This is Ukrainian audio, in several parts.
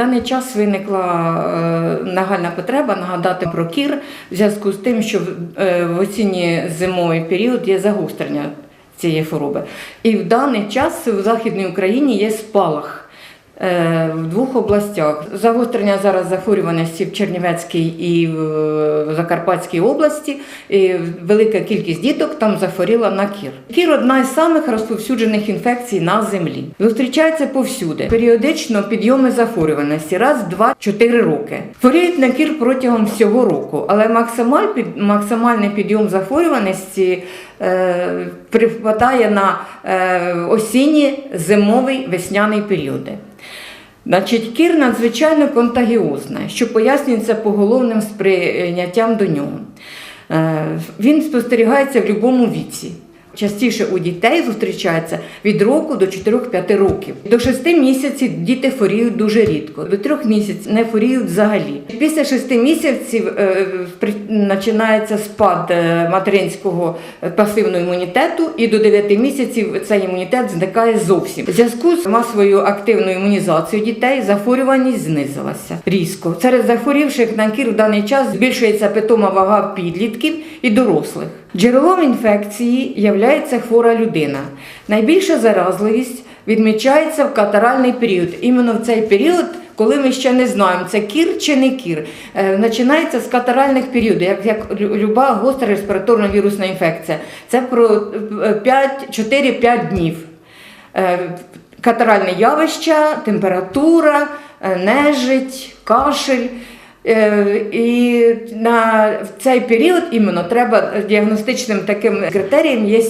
даний час виникла е, нагальна потреба нагадати про кір в зв'язку з тим, що в, е, в осінньо-зимовий період є загострення цієї хвороби. І в даний час в Західній Україні є спалах. Е, В двох областях загострення зараз захворюваності в Чернівецькій і в Закарпатській області. І велика кількість діток там захворіла на кір. Кір одна із самих розповсюджених інфекцій на землі. Зустрічається повсюди. Періодично підйоми захворюваності раз, два, чотири роки. Хворіють на кір протягом всього року, але максималь, під- максимальний підйом захворюваності е, припадає на е, осінні, зимовий, весняний періоди. Значить, кір надзвичайно контагіозна, що пояснюється поголовним сприйняттям до нього. Е, Він спостерігається в будь-якому віці. Частіше у дітей зустрічається від року до 4-5 років. До 6 місяців діти хворіють дуже рідко, до 3 місяців не хворіють взагалі. Після 6 місяців е, починається спад е, материнського е, пасивного імунітету, і до 9 місяців цей імунітет зникає зовсім. В зв'язку з масовою активною імунізацією дітей захворюваність знизилася різко. Серед захворівших на кір в даний час збільшується питома вага підлітків і дорослих. Джерелом інфекції являється хвора людина. Найбільша заразливість відмічається в катаральний період. Іменно в цей період, коли ми ще не знаємо, це кір чи не кір. Е, починається з катаральних періодів, як, як люба гостра респіраторна вірусна інфекція. Це про е, 5, 4-5 днів. Е, Катаральне явища, температура, е, нежить, кашель. Е, І на в цей період іменно треба діагностичним таким критерієм є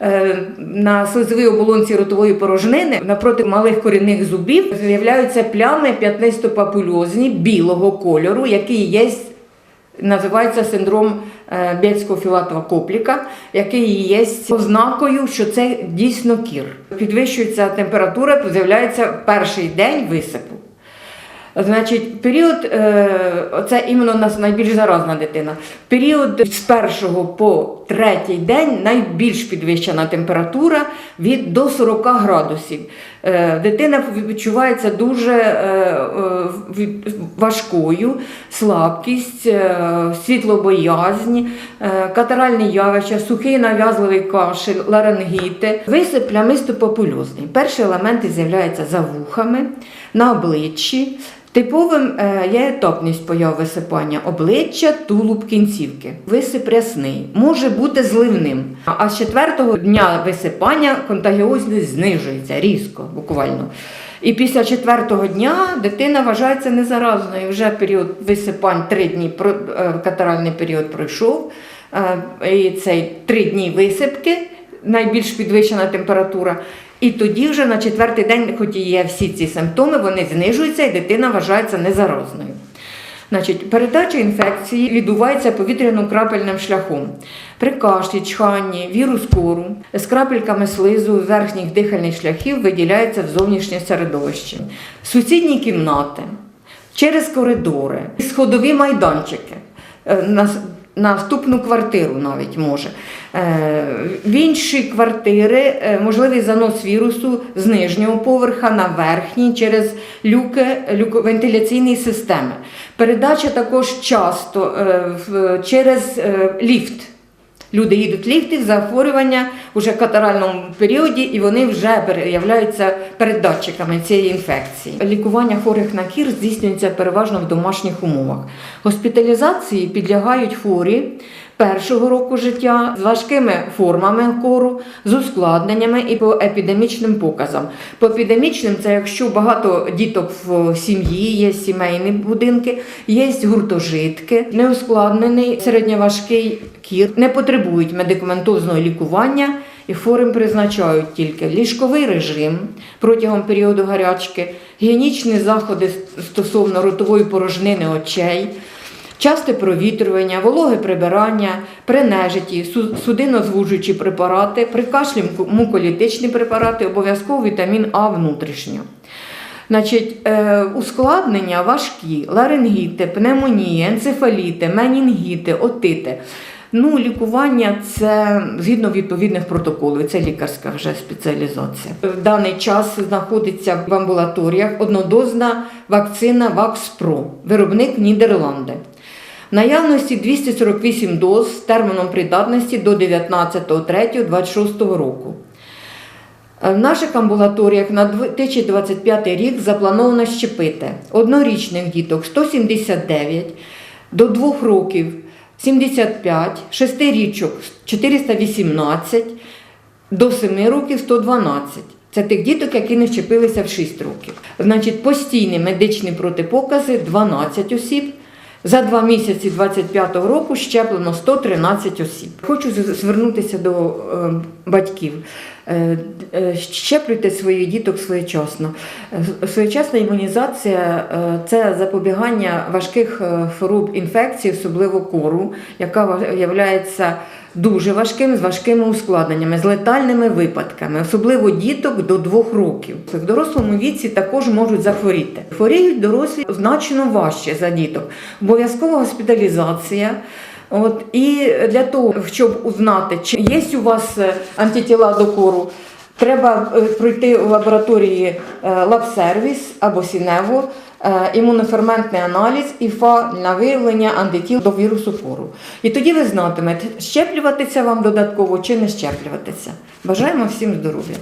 е, на слизовій оболонці ротової порожнини напроти малих корінних зубів з'являються плями п'ятнистопапульозні білого кольору, які є Називається синдром е, Бєльського філатова копліка, який є ознакою, що це дійсно кір. Підвищується температура, з'являється перший день висипу. Значить, період, е, це іменно нас найбільш заразна дитина. Період з першого по третій день найбільш підвищена температура від до 40 градусів. Е, Дитина відчувається дуже е, важкою, слабкість, світлобоязнь, катаральні явища, сухий нав'язливий кашель, ларингіти. Висип плямисто-попульозний. Перші елементи з'являються за вухами, на обличчі. Типовим е, є етапність появи висипання обличчя, тулуб, кінцівки. Висип рясний, може бути зливним. А з четвертого дня висипання контагіозність знижується різко, буквально. І після четвертого дня дитина вважається незаразною. Вже період висипань три дні е, катаральний період пройшов. е, І цей три дні висипки, найбільш підвищена температура. І тоді вже на четвертий день, хоч і є всі ці симптоми, вони знижуються і дитина вважається незаразною. Значить, передача інфекції відбувається повітряно-крапельним шляхом. При кашлі, чханні, вірус кору з крапельками слизу верхніх дихальних шляхів виділяється в зовнішнє середовище. Сусідні кімнати, через коридори, сходові майданчики. Наступну квартиру навіть може. Е, В інші квартири е, можливий занос вірусу з нижнього поверха на верхній через люки вентиляційної системи. Передача також часто е, через ліфт. Люди їдуть ліфти, захворювання вже в катаральному періоді, і вони вже являються передатчиками цієї інфекції. Лікування хворих на кір здійснюється переважно в домашніх умовах. Госпіталізації підлягають хворі першого року життя з важкими формами кору, з ускладненнями і по епідемічним показам. По епідемічним це якщо багато діток в сім'ї, є сімейні будинки, є гуртожитки, неускладнений середньоважкий кір, не потребують медикаментозного лікування. І хворим призначають тільки ліжковий режим протягом періоду гарячки, гігієнічні заходи стосовно ротової порожнини очей, часте провітрювання, вологе прибирання, при нежиті, су- судинозвужуючі препарати, при кашлі муколітичні препарати, обов'язково вітамін А внутрішньо. Значить, е, ускладнення важкі, ларингіти, пневмонії, енцефаліти, менінгіти, отити. Ну, лікування це згідно відповідних протоколів, це лікарська вже спеціалізація. В даний час знаходиться в амбулаторіях однодозна вакцина Вакспро, виробник Нідерланди. Наявності 248 доз з терміном придатності до 19.03.26 року. В наших амбулаторіях на 2025 рік заплановано щепити однорічних діток 179, до 2 років 75, шестирічок 418, до 7 років 112. Це тих діток, які не вчепилися в 6 років. Значить, постійні медичні протипокази 12 осіб. За два місяці 25-го року щеплено 113 осіб. Хочу звернутися до е, батьків. Е, е, щеплюйте своїх діток своєчасно. Е, Своєчасна імунізація це запобігання важких хвороб інфекцій, особливо кору, яка є дуже важким з важкими ускладненнями, з летальними випадками, особливо діток до двох років. В дорослому віці також можуть захворіти. Хворіють дорослі значно важче за діток. Обов'язкова госпіталізація. От і для того, щоб узнати, чи є у вас е, антитіла до кору, треба е, пройти в лабораторії лабсервіс або Сінево, е, імуноферментний аналіз ІФА на виявлення антитіл до вірусу кору. І тоді ви знатимете, щеплюватися вам додатково чи не щеплюватися. Бажаємо всім здоров'я.